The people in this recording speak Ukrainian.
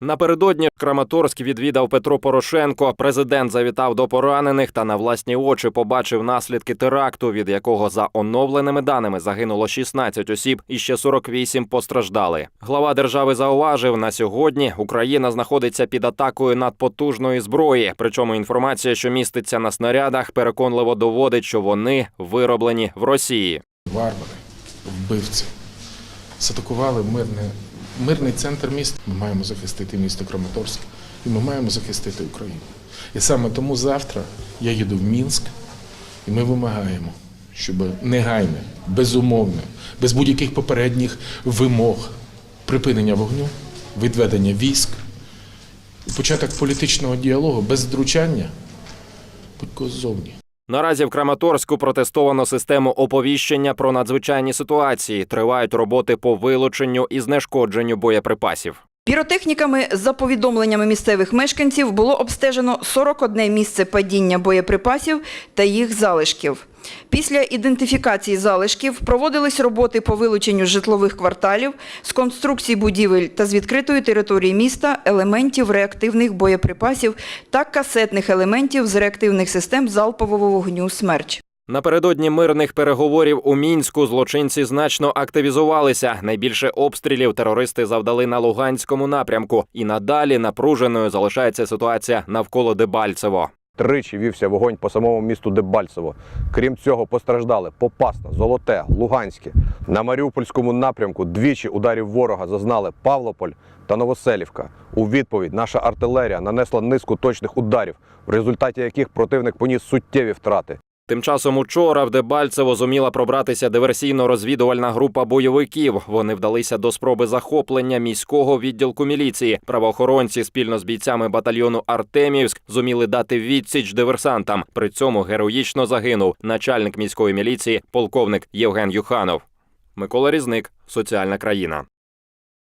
Напередодні Краматорськ відвідав Петро Порошенко. Президент завітав до поранених та на власні очі побачив наслідки теракту, від якого за оновленими даними загинуло 16 осіб і ще 48 постраждали. Глава держави зауважив, на сьогодні Україна знаходиться під атакою надпотужної зброї. Причому інформація, що міститься на снарядах, переконливо доводить, що вони вироблені в Росії. варвари, вбивці, затакували мирне, мирний центр міста. Ми маємо захистити місто Краматорськ і ми маємо захистити Україну. І саме тому завтра я їду в Мінськ, і ми вимагаємо, щоб негайне, безумовне, без будь-яких попередніх вимог припинення вогню, відведення військ початок політичного діалогу без втручання будь-кого ззовні. Наразі в Краматорську протестовано систему оповіщення про надзвичайні ситуації. Тривають роботи по вилученню і знешкодженню боєприпасів. Піротехніками, за повідомленнями місцевих мешканців, було обстежено 41 місце падіння боєприпасів та їх залишків. Після ідентифікації залишків проводились роботи по вилученню житлових кварталів, з конструкцій будівель та з відкритої території міста елементів реактивних боєприпасів та касетних елементів з реактивних систем залпового вогню «Смерч». Напередодні мирних переговорів у мінську злочинці значно активізувалися. Найбільше обстрілів терористи завдали на Луганському напрямку, і надалі напруженою залишається ситуація навколо Дебальцево. Тричі вівся вогонь по самому місту Дебальцево. Крім цього, постраждали Попасна, Золоте, Луганське. На Маріупольському напрямку двічі ударів ворога зазнали Павлополь та Новоселівка. У відповідь наша артилерія нанесла низку точних ударів, в результаті яких противник поніс суттєві втрати. Тим часом учора в Дебальцево зуміла пробратися диверсійно-розвідувальна група бойовиків. Вони вдалися до спроби захоплення міського відділку міліції. Правоохоронці спільно з бійцями батальйону Артемівськ зуміли дати відсіч диверсантам. При цьому героїчно загинув начальник міської міліції, полковник Євген Юханов. Микола Різник, соціальна країна.